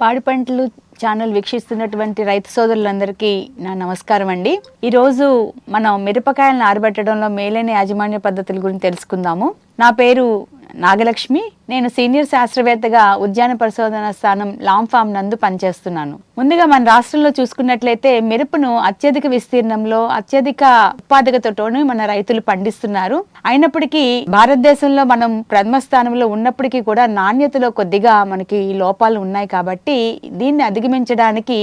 పాడి పంటలు ఛానల్ వీక్షిస్తున్నటువంటి రైతు సోదరులందరికీ నా నమస్కారం అండి. ఈరోజు మనం మిరపకాయలను ఆరబెట్టడంలో మేలైన యాజమాన్య పద్ధతుల గురించి తెలుసుకుందాము. నా పేరు నాగలక్ష్మి. నేను సీనియర్ శాస్త్రవేత్తగా ఉద్యాన పరిశోధన స్థానం లాంఫామ్ ఫామ్ నందు పనిచేస్తున్నాను. ముందుగా మన రాష్ట్రంలో చూసుకున్నట్లయితే మిరపను అత్యధిక విస్తీర్ణంలో అత్యధిక ఉత్పాదకతతోనే మన రైతులు పండిస్తున్నారు. అయినప్పటికీ భారతదేశంలో మనం ప్రథమ స్థానంలో ఉన్నప్పటికీ కూడా నాణ్యతలో కొద్దిగా మనకి లోపాలు ఉన్నాయి కాబట్టి దీన్ని అధిగమించడానికి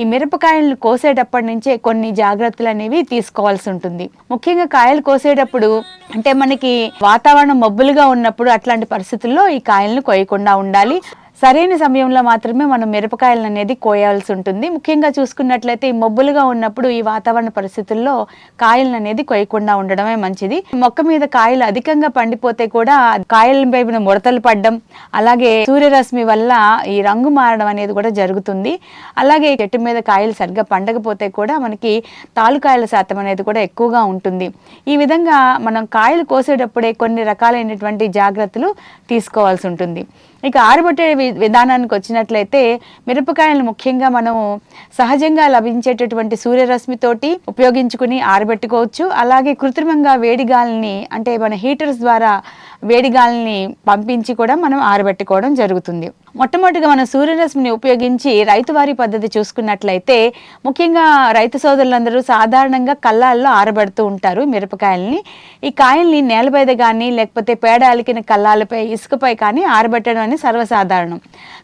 ఈ మిరపకాయలను కోసేటప్పటి నుంచే కొన్ని జాగ్రత్తలు అనేవి తీసుకోవాల్సి ఉంటుంది. ముఖ్యంగా కాయలు కోసేటప్పుడు అంటే మనకి వాతావరణం మబ్బులుగా ఉన్నప్పుడు అట్లాంటి పరిస్థితుల్లో ఈ కాయలను కోయకుండా ఉండాలి. సరైన సమయంలో మాత్రమే మనం మిరపకాయలను అనేది కోయాల్సి ఉంటుంది. ముఖ్యంగా చూసుకున్నట్లయితే ఈ మబ్బులుగా ఉన్నప్పుడు ఈ వాతావరణ పరిస్థితుల్లో కాయలను అనేది కోయకుండా ఉండడమే మంచిది. మొక్క మీద కాయలు అధికంగా పండిపోతే కూడా కాయల పైన ముడతలు పడడం అలాగే సూర్యరశ్మి వల్ల ఈ రంగు మారడం అనేది కూడా జరుగుతుంది. అలాగే చెట్టు మీద కాయలు సరిగ్గా పండకపోతే కూడా మనకి తాలుకాయల శాతం అనేది కూడా ఎక్కువగా ఉంటుంది. ఈ విధంగా మనం కాయలు కోసేటప్పుడే కొన్ని రకాలైనటువంటి జాగ్రత్తలు తీసుకోవాల్సి ఉంటుంది. ఇక ఆరబెట్టే విధానానికి వచ్చినట్లయితే మిరపకాయలను ముఖ్యంగా మనం సహజంగా లభించేటటువంటి సూర్యరశ్మితోటి ఉపయోగించుకుని ఆరబెట్టుకోవచ్చు. అలాగే కృత్రిమంగా వేడి గాలిని అంటే మన హీటర్స్ ద్వారా వేడిగాల్ని పంపించి కూడా మనం ఆరబెట్టుకోవడం జరుగుతుంది. మొట్టమొదటిగా మనం సూర్యరశ్మిని ఉపయోగించి రైతువారి పద్ధతి చూసుకున్నట్లయితే ముఖ్యంగా రైతు సోదరులందరూ సాధారణంగా కళ్ళాల్లో ఆరబెడుతూ ఉంటారు మిరపకాయల్ని. ఈ కాయల్ని నేలపైద కానీ లేకపోతే పేడ అలికిన కళ్ళాలపై ఇసుకపై కానీ ఆరబెట్టడం అనేది సర్వసాధారణం.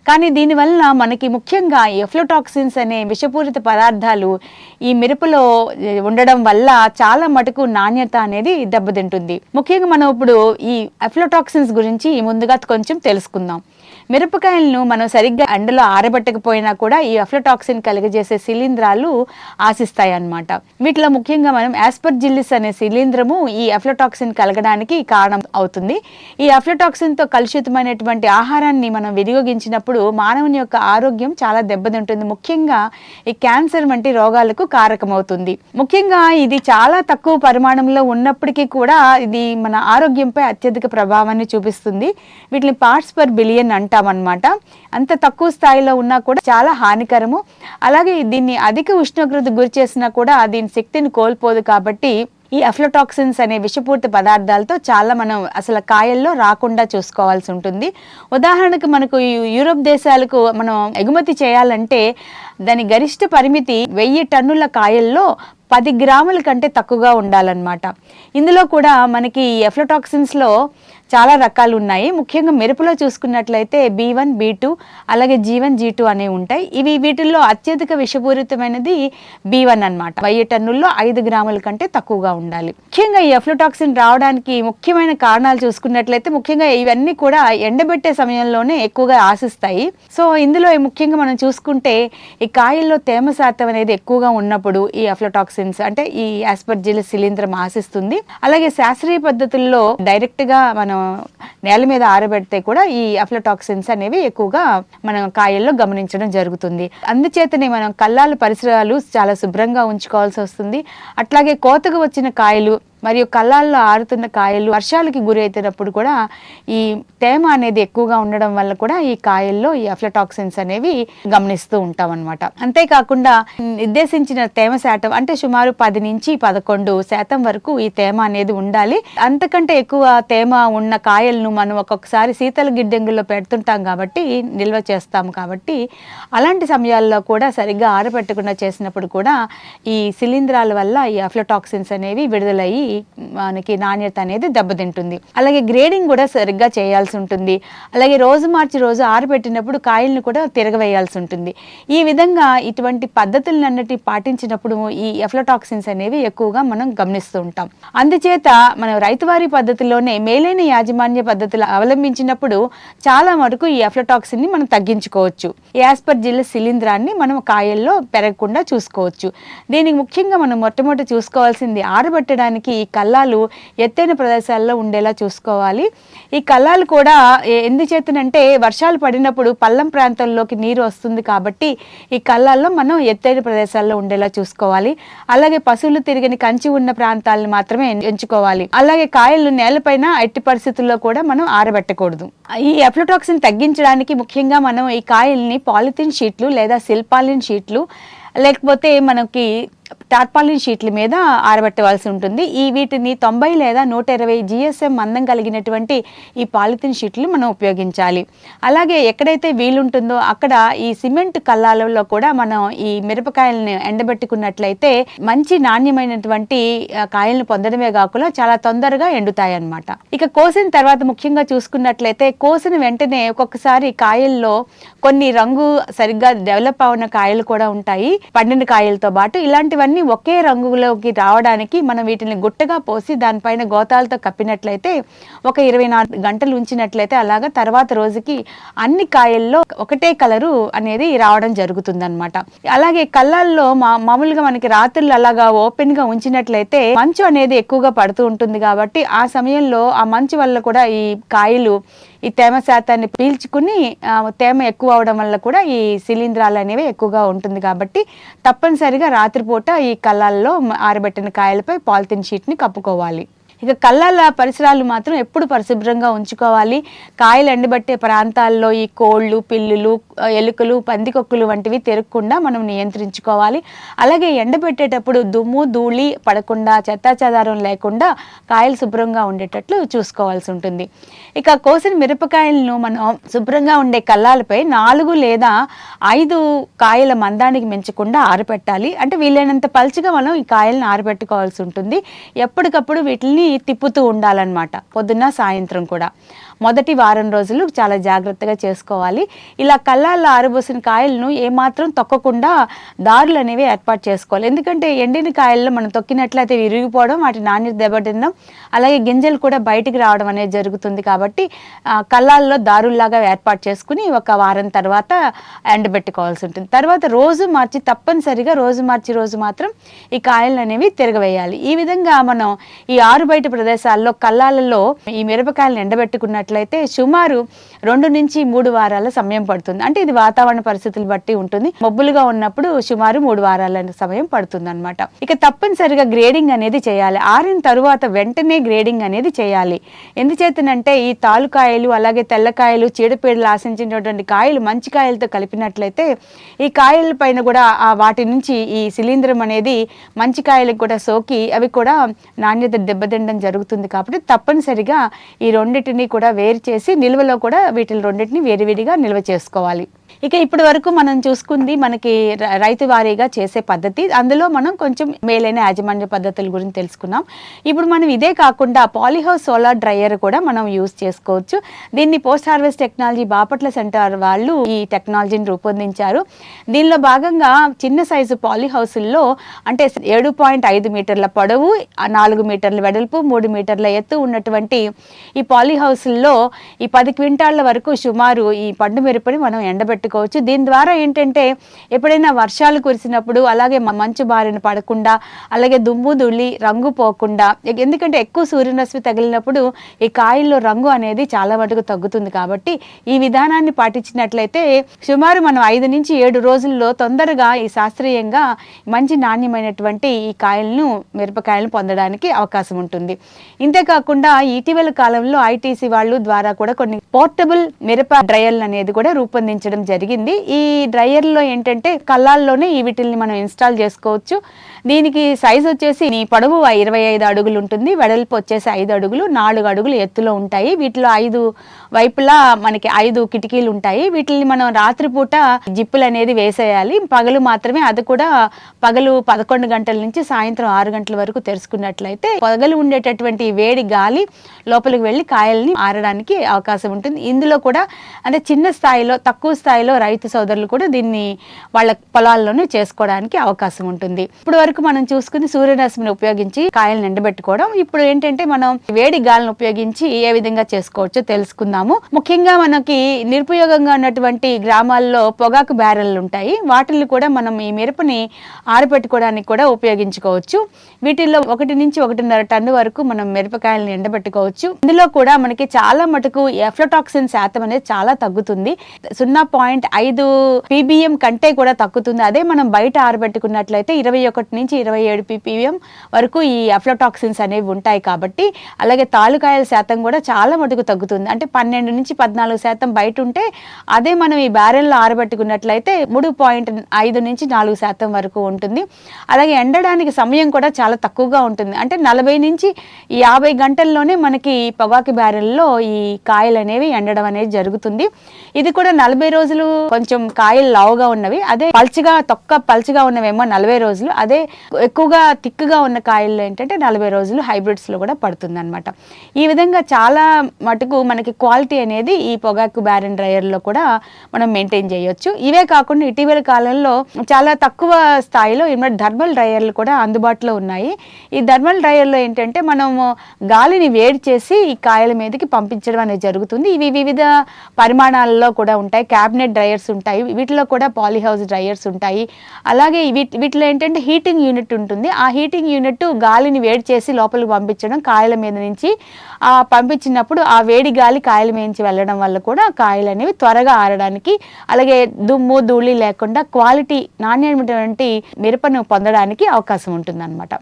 కానీ దీనివల్ల మనకి ముఖ్యంగా ఎఫ్లోటాక్సిన్స్ అనే విషపూరిత పదార్థాలు ఈ మిరపలో ఉండడం వల్ల చాలా మటుకు నాణ్యత అనేది దెబ్బతింటుంది. ముఖ్యంగా మనం ఇప్పుడు ఈ అఫ్లోటాక్సిన్స్ గురించి ముందుగా కొంచెం తెలుసుకుందాం. మిరపకాయలను మనం సరిగ్గా ఎండలో ఆరబెట్టకపోయినా కూడా ఈ అఫ్లటాక్సిన్ కలిగజేసే శిలీంధ్రాలు ఆశిస్తాయి అన్నమాట వీటిలో ముఖ్యంగా మనం యాస్పర్జిల్లిస్ అనే శిలీంధ్రము ఈ అఫ్లటాక్సిన్ కలగడానికి కారణం అవుతుంది. ఈ అఫ్లటాక్సిన్తో కలుషితమైనటువంటి ఆహారాన్ని మనం వినియోగించినప్పుడు మానవుని యొక్క ఆరోగ్యం చాలా దెబ్బతింటుంది. ముఖ్యంగా ఈ క్యాన్సర్ వంటి రోగాలకు కారకమవుతుంది. ముఖ్యంగా ఇది చాలా తక్కువ పరిమాణంలో ఉన్నప్పటికీ కూడా ఇది మన ఆరోగ్యంపై అత్యధిక ప్రభావాన్ని చూపిస్తుంది. వీటిని పార్ట్స్ పర్ బిలియన్ అంటామన్నమాట అంత తక్కువ స్థాయిలో ఉన్నా కూడా చాలా హానికరము. అలాగే దీన్ని అధిక ఉష్ణోగ్రత గురి చేసినా కూడా దీని శక్తిని కోల్పోదు కాబట్టి ఈ అఫ్లోటాక్సిన్స్ అనే విషపూర్తి పదార్థాలతో చాలా మనం అసలు కాయల్లో రాకుండా చూసుకోవాల్సి ఉంటుంది. ఉదాహరణకు మనకు యూరోప్ దేశాలకు మనం ఎగుమతి చేయాలంటే దాని గరిష్ట పరిమితి వెయ్యి టన్నుల కాయల్లో పది గ్రాముల కంటే తక్కువగా ఉండాలన్నమాట. ఇందులో కూడా మనకి ఈ ఎఫ్లోటాక్సిన్స్లో చాలా రకాలు ఉన్నాయి ముఖ్యంగా మెరుపులో చూసుకున్నట్లయితే బీ వన్ బీ టూ అలాగే జీ వన్ జీ టూ అనేవి ఉంటాయి. ఇవి వీటిల్లో అత్యధిక విషపూరితమైనది బీ వన్ అనమాట వెయ్యి టన్నుల్లో ఐదు గ్రాముల కంటే తక్కువగా ఉండాలి. ముఖ్యంగా ఈ ఎఫ్లోటాక్సిన్ రావడానికి ముఖ్యమైన కారణాలు చూసుకున్నట్లయితే ముఖ్యంగా ఇవన్నీ కూడా ఎండబెట్టే సమయంలోనే ఎక్కువగా ఆశిస్తాయి. సో ఇందులో ముఖ్యంగా మనం చూసుకుంటే ఈ కాయల్లో తేమ శాతం అనేది ఎక్కువగా ఉన్నప్పుడు ఈ టాక్సిన్స్ అంటే ఈ ఆస్పర్జిల్ శిలీంద్రం ఆశిస్తుంది. అలాగే శాస్త్రీయ పద్ధతుల్లో డైరెక్ట్గా మనం నేల మీద ఆరబెడితే కూడా ఈ అఫ్లటాక్సిన్స్ అనేవి ఎక్కువగా మనం కాయల్లో గమనించడం జరుగుతుంది. అందుచేతనే మనం కల్లాల పరిసరాలు చాలా శుభ్రంగా ఉంచుకోవాల్సి వస్తుంది. అట్లాగే కోతకు వచ్చిన కాయలు మరియు కళ్ళాల్లో ఆరుతున్న కాయలు వర్షాలకి గురి కూడా ఈ తేమ అనేది ఎక్కువగా ఉండడం వల్ల కూడా ఈ కాయల్లో ఈ అఫ్లటాక్సిన్స్ అనేవి గమనిస్తూ ఉంటాం అనమాట అంతేకాకుండా నిర్దేశించిన తేమ శాతం అంటే సుమారు పది నుంచి పదకొండు శాతం వరకు ఈ తేమ అనేది ఉండాలి. అంతకంటే ఎక్కువ తేమ ఉన్న కాయలను మనం ఒక్కొక్కసారి శీతల గిడ్డంగుల్లో పెడుతుంటాం కాబట్టి నిల్వ చేస్తాము కాబట్టి అలాంటి సమయాల్లో కూడా సరిగ్గా ఆరబెట్టకుండా చేసినప్పుడు కూడా ఈ శిలీంధ్రాల వల్ల ఈ అఫ్లటాక్సిన్స్ అనేవి విడుదలయ్యి మనకి నాణ్యత అనేది దెబ్బతింటుంది. అలాగే గ్రేడింగ్ కూడా సరిగ్గా చేయాల్సి ఉంటుంది. అలాగే రోజు మార్చి రోజు ఆరబెట్టినప్పుడు కాయలను కూడా తిరగవేయాల్సి ఉంటుంది. ఈ విధంగా ఇటువంటి పద్ధతులన్నిటి పాటించినప్పుడు ఈ ఎఫ్లటాక్సిన్స్ అనేవి ఎక్కువగా మనం గమనిస్తూ ఉంటాం. అందుచేత మనం రైతువారీ పద్ధతిలోనే మేలైన యాజమాన్య పద్ధతులు అవలంబించినప్పుడు చాలా మటుకు ఈ ఎఫ్లటాక్సిన్ని మనం తగ్గించుకోవచ్చు. యాస్పర్జిల్ శిలీంధ్రాన్ని మనం కాయల్లో పెరగకుండా చూసుకోవచ్చు. దీనికి ముఖ్యంగా మనం మొట్టమొదటి చూసుకోవాల్సింది ఆరబెట్టడానికి ఈ కల్లాలు ఎత్తైన ప్రదేశాల్లో ఉండేలా చూసుకోవాలి. ఈ కల్లాలు కూడా ఎందుచేతనంటే వర్షాలు పడినప్పుడు పల్లం ప్రాంతాల్లోకి నీరు వస్తుంది కాబట్టి ఈ కల్లాల్లో మనం ఎత్తైన ప్రదేశాల్లో ఉండేలా చూసుకోవాలి. అలాగే పశువులు తిరిగిన కంచి ఉన్న ప్రాంతాలను మాత్రమే ఎంచుకోవాలి. అలాగే కాయలు నేలపైన ఎట్టి పరిస్థితుల్లో కూడా మనం ఆరబెట్టకూడదు. ఈ ఎఫ్లోటాక్సిన్ తగ్గించడానికి ముఖ్యంగా మనం ఈ కాయల్ని పాలిథిన్ షీట్లు లేదా సిల్పాలిన్ షీట్లు లేకపోతే మనకి టార్పాలిన్ షీట్ల మీద ఆరబెట్టవలసి ఉంటుంది. ఈ వీటిని తొంభై లేదా నూట ఇరవై జిఎస్ఎం మందం కలిగినటువంటి ఈ పాలిథిన్ షీట్లు మనం ఉపయోగించాలి. అలాగే ఎక్కడైతే వీలుంటుందో అక్కడ ఈ సిమెంట్ కల్లాలలో కూడా మనం ఈ మిరపకాయలను ఎండబెట్టుకున్నట్లయితే మంచి నాణ్యమైనటువంటి కాయలను పొందడమే కాకుండా చాలా తొందరగా ఎండుతాయి అన్నమాట ఇక కోసిన తర్వాత ముఖ్యంగా చూసుకున్నట్లయితే కోసిన వెంటనే ఒక్కొక్కసారి కాయల్లో కొన్ని రంగు సరిగ్గా డెవలప్ అవున కాయలు కూడా ఉంటాయి. పండిన కాయలతో పాటు ఇలాంటి ఇలాంటివన్నీ ఒకే రంగులోకి రావడానికి మనం వీటిని గుట్టగా పోసి దానిపైన గోతాలతో కప్పినట్లయితే ఒక ఇరవై నాలుగు గంటలు ఉంచినట్లయితే అలాగా తర్వాత రోజుకి అన్ని కాయల్లో ఒకటే కలరు అనేది రావడం జరుగుతుంది అలాగే కళ్ళల్లో మా మామూలుగా మనకి రాత్రులు అలాగా ఓపెన్గా ఉంచినట్లయితే మంచు అనేది ఎక్కువగా పడుతూ ఉంటుంది కాబట్టి ఆ సమయంలో ఆ మంచు వల్ల కూడా ఈ కాయలు ఈ తేమ శాతాన్ని పీల్చుకుని తేమ ఎక్కువ అవడం వల్ల కూడా ఈ శిలీంధ్రాలు అనేవి ఎక్కువగా ఉంటుంది కాబట్టి తప్పనిసరిగా రాత్రిపూట ఈ కళ్ళాల్లో ఆరబెట్టిన కాయలపై పాలిథిన్ షీట్ని కప్పుకోవాలి. ఇక కళ్ళాల పరిసరాలు మాత్రం ఎప్పుడు పరిశుభ్రంగా ఉంచుకోవాలి. కాయలు ఎండబట్టే ప్రాంతాల్లో ఈ కోళ్ళు పిల్లులు ఎలుకలు పందికొక్కులు వంటివి తెరక్కుండా మనం నియంత్రించుకోవాలి. అలాగే ఎండబెట్టేటప్పుడు దుమ్ము ధూళి పడకుండా చెత్తా చెదారం లేకుండా కాయలు శుభ్రంగా ఉండేటట్లు చూసుకోవాల్సి ఉంటుంది. ఇక కోసిన మిరపకాయలను మనం శుభ్రంగా ఉండే కళ్ళాలపై నాలుగు లేదా ఐదు కాయల మందానికి మించకుండా ఆరబెట్టాలి. అంటే వీలైనంత పలుచగా మనం ఈ కాయలను ఆరబెట్టుకోవాల్సి ఉంటుంది. ఎప్పటికప్పుడు వీటిని తిప్పుతూ ఉండాలన్నమాట. పొద్దున్న సాయంత్రం కూడా. మొదటి వారం రోజులు చాలా జాగ్రత్తగా చేసుకోవాలి. ఇలా కళ్ళాల్లో ఆరబోసిన కాయలను ఏమాత్రం తొక్కకుండా దారులు అనేవి ఏర్పాటు చేసుకోవాలి. ఎందుకంటే ఎండిన కాయల్లో మనం తొక్కినట్లయితే విరిగిపోవడం వాటి నాణ్యత దెబ్బతినడం అలాగే గింజలు కూడా బయటికి రావడం అనేది జరుగుతుంది కాబట్టి కళ్ళాల్లో దారుల్లాగా ఏర్పాటు చేసుకుని ఒక వారం తర్వాత ఎండబెట్టుకోవాల్సి ఉంటుంది. తర్వాత రోజు మార్చి తప్పనిసరిగా రోజు మార్చి రోజు మాత్రం ఈ కాయలు అనేవి తిరగవేయాలి. ఈ విధంగా మనం ఈ ఆరు బయట ప్రదేశాల్లో కళ్ళాలలో ఈ మిరపకాయలను చూసుకున్నట్లయితే సుమారు రెండు నుంచి మూడు వారాల సమయం పడుతుంది. అంటే ఇది వాతావరణ పరిస్థితులు బట్టి ఉంటుంది. మబ్బులుగా ఉన్నప్పుడు సుమారు మూడు వారాల సమయం పడుతుంది అనమాట ఇక తప్పనిసరిగా గ్రేడింగ్ అనేది చేయాలి. ఆరిన తరువాత వెంటనే గ్రేడింగ్ అనేది చేయాలి. ఎందుచేతనంటే ఈ తాలుకాయలు అలాగే తెల్లకాయలు చీడపీడలు ఆశించినటువంటి కాయలు మంచి కాయలతో కలిపినట్లయితే ఈ కాయల పైన కూడా ఆ వాటి నుంచి ఈ శిలీంద్రం అనేది మంచి కాయలకు కూడా సోకి అవి కూడా నాణ్యత దెబ్బతిండడం జరుగుతుంది కాబట్టి తప్పనిసరిగా ఈ రెండింటిని కూడా వేరు చేసి నిల్వలో కూడా వీటిని రెండింటిని వేడివేడిగా నిల్వ చేసుకోవాలి. ఇక ఇప్పటి వరకు మనం చూసుకుంది మనకి రైతు వారీగా చేసే పద్ధతి. అందులో మనం కొంచెం మేలైన యాజమాన్య పద్ధతుల గురించి తెలుసుకున్నాం. ఇప్పుడు మనం ఇదే కాకుండా పాలిహౌస్ సోలార్ డ్రైయర్ కూడా మనం యూజ్ చేసుకోవచ్చు. దీన్ని post harvest technology Bapatla centre వాళ్ళు ఈ టెక్నాలజీని రూపొందించారు. దీనిలో భాగంగా చిన్న సైజు పాలిహౌసుల్లో అంటే ఏడు పాయింట్ ఐదు మీటర్ల పొడవు నాలుగు మీటర్ల వెడల్పు మూడు మీటర్ల ఎత్తు ఉన్నటువంటి ఈ పాలిహౌసుల్లో ఈ పది క్వింటాళ్ళ వరకు సుమారు ఈ పండు మిరపని మనం ఎండబెట్టుకు ఎండబెట్టుకోవచ్చు దీని ద్వారా ఏంటంటే ఎప్పుడైనా వర్షాలు కురిసినప్పుడు అలాగే మంచు బారిన పడకుండా అలాగే దుమ్ము దుళ్ళి రంగు పోకుండా ఎందుకంటే ఎక్కువ సూర్యరశ్మి తగిలినప్పుడు ఈ కాయల్లో రంగు అనేది చాలా మటుకు తగ్గుతుంది కాబట్టి ఈ విధానాన్ని పాటించినట్లయితే సుమారు మనం ఐదు నుంచి ఏడు రోజుల్లో తొందరగా ఈ శాస్త్రీయంగా మంచి నాణ్యమైనటువంటి ఈ కాయలను మిరపకాయలను పొందడానికి అవకాశం ఉంటుంది. ఇంతేకాకుండా ఇటీవల కాలంలో ఐటీసీ వాళ్ళు ద్వారా కూడా కొన్ని పోర్టబుల్ మిరప డ్రయల్ అనేది కూడా రూపొందించడం జరిగింది. ఈ డ్రయర్లో ఏంటంటే కళ్ళాల్లోనే ఈ వీటిల్ని మనం ఇన్స్టాల్ చేసుకోవచ్చు. దీనికి సైజ్ వచ్చేసి నీ పొడవు ఇరవై ఐదు అడుగులు ఉంటుంది. వెడల్పు వచ్చేసి ఐదు అడుగులు నాలుగు అడుగులు ఎత్తులో ఉంటాయి. వీటిలో ఐదు వైపులా మనకి ఐదు కిటికీలు ఉంటాయి. వీటిని మనం రాత్రిపూట జిప్పులు అనేది వేసేయాలి. పగలు మాత్రమే అది కూడా పగలు పదకొండు గంటల నుంచి సాయంత్రం ఆరు గంటల వరకు తెరుచుకున్నట్లయితే పగలు ఉండేటటువంటి వేడి గాలి లోపలికి వెళ్ళి కాయల్ని ఆరడానికి అవకాశం ఉంటుంది. ఇందులో కూడా అంటే చిన్న స్థాయిలో తక్కువ స్థాయిలో రైతు సోదరులు కూడా దీన్ని వాళ్ళ పొలాల్లోనే చేసుకోవడానికి అవకాశం ఉంటుంది. ఇప్పుడు వరకు మనం చూసుకుని సూర్యరశ్మిని ఉపయోగించి కాయలను ఎండబెట్టుకోవడం ఇప్పుడు ఏంటంటే మనం వేడి గాలిని ఉపయోగించి ఏ విధంగా చేసుకోవచ్చో తెలుసుకుందాము. తెలుసుకుందాము ముఖ్యంగా మనకి నిరుపయోగంగా ఉన్నటువంటి గ్రామాల్లో పొగాకు బ్యారెళ్ళు ఉంటాయి. వాటిని కూడా మనం ఈ మిరపని ఆరబెట్టుకోవడానికి కూడా ఉపయోగించుకోవచ్చు. వీటిల్లో ఒకటి నుంచి ఒకటిన్నర టన్ను వరకు మనం మిరపకాయలను ఎండబెట్టుకోవచ్చు ఇందులో కూడా మనకి చాలా మటుకు ఎఫ్లటాక్సిన్ శాతం అనేది చాలా తగ్గుతుంది. సున్నా పాయింట్ ఐదు పీబీఎం కంటే కూడా తగ్గుతుంది. అదే మనం బయట ఆరబెట్టుకున్నట్లయితే ఇరవై ఒకటి నుంచి ఇరవై ఏడు పీపీఎం వరకు ఈ అఫ్లోటాక్సిన్స్ అనేవి ఉంటాయి కాబట్టి అలాగే తాలుకాయల శాతం కూడా చాలా మటుకు తగ్గుతుంది. అంటే పన్నెండు నుంచి పద్నాలుగు శాతం బయట ఉంటే అదే మనం ఈ బ్యారెల్లో ఆరబెట్టుకున్నట్లయితే మూడు పాయింట్ ఐదు నుంచి నాలుగు శాతం వరకు ఉంటుంది. అలాగే ఎండడానికి సమయం కూడా చాలా తక్కువగా ఉంటుంది. అంటే నలభై నుంచి యాభై గంటల్లోనే మనకి పొగాకు బ్యారెల్లో ఈ కాయలు అనేవి ఎండడం అనేది జరుగుతుంది. ఇది కూడా నలభై రోజులు కొంచెం కాయలు లావుగా ఉన్నవి అదే పల్చిగా తొక్క పల్చిగా ఉన్నవేమో నలభై రోజులు అదే ఎక్కువగా తిక్కుగా ఉన్న కాయల్లో ఏంటంటే నలభై రోజులు హైబ్రిడ్స్లో కూడా పడుతుంది అనమాట ఈ విధంగా చాలా మటుకు మనకి క్వాలిటీ అనేది ఈ పొగాకు బ్యారెన్ డ్రైయర్లో కూడా మనం మెయింటైన్ చేయొచ్చు. ఇవే కాకుండా ఇటీవల కాలంలో చాలా తక్కువ స్థాయిలో ఇమ్మడి థర్మల్ డ్రైయర్లు కూడా అందుబాటులో ఉన్నాయి. ఈ థర్మల్ డ్రైయర్లో ఏంటంటే మనము గాలిని వేడి చేసి ఈ కాయల మీదకి పంపించడం అనేది జరుగుతుంది. ఇవి వివిధ పరిమాణాలలో కూడా ఉంటాయి. క్యాబినెట్ డ్రైయర్స్ ఉంటాయి. వీటిలో కూడా పాలీహౌస్ డ్రైయర్స్ ఉంటాయి. అలాగే వీటి వీటిలో ఏంటంటే హీటింగ్ యూనిట్ ఉంటుంది. ఆ హీటింగ్ యూనిట్ గాలిని వేడి చేసి లోపలికి పంపించడం కాయల మీద నుంచి. పంపించినప్పుడు ఆ వేడి గాలి కాయల మీద నుంచి వెళ్ళడం వల్ల కూడా కాయలు అనేవి త్వరగా ఆరడానికి అలాగే దుమ్ము ధూళి లేకుండా క్వాలిటీ నాణ్యమైనటువంటి మిరపను పొందడానికి అవకాశం ఉంటుందన్నమాట.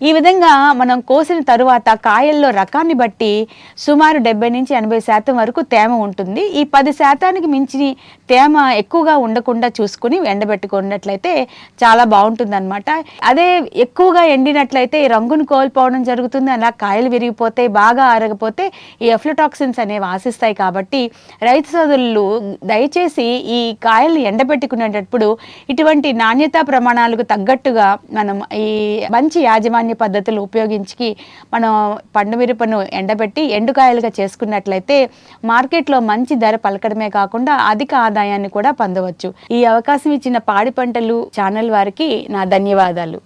ఈ విధంగా మనం కోసిన తరువాత కాయల్లో రకాన్ని బట్టి సుమారు డెబ్బై నుంచి ఎనభై శాతం వరకు తేమ ఉంటుంది. ఈ పది శాతానికి మించి తేమ ఎక్కువగా ఉండకుండా చూసుకుని ఎండబెట్టుకున్నట్లయితే చాలా బాగుంటుంది అదే ఎక్కువగా ఎండినట్లయితే ఈ రంగును కోల్పోవడం జరుగుతుంది అలా కాయలు విరిగిపోతాయి బాగా ఆరగపోతే ఈ ఎఫ్లోటాక్సిన్స్ అనేవి ఆశిస్తాయి కాబట్టి రైతు సోదరులు దయచేసి ఈ కాయలు ఎండబెట్టుకునేటప్పుడు ఇటువంటి నాణ్యతా ప్రమాణాలకు తగ్గట్టుగా మనం ఈ మంచి యాజమాన్య పద్ధతులు ఉపయోగించి మనం పండు మిరపను ఎండబెట్టి ఎండుకాయలుగా చేసుకున్నట్లయితే మార్కెట్లో మంచి ధర పలకడమే కాకుండా అధిక ఆదాయాన్ని కూడా పొందవచ్చు. ఈ అవకాశం ఇచ్చిన పాడి పంటలు ఛానల్ వారికి నా ధన్యవాదాలు.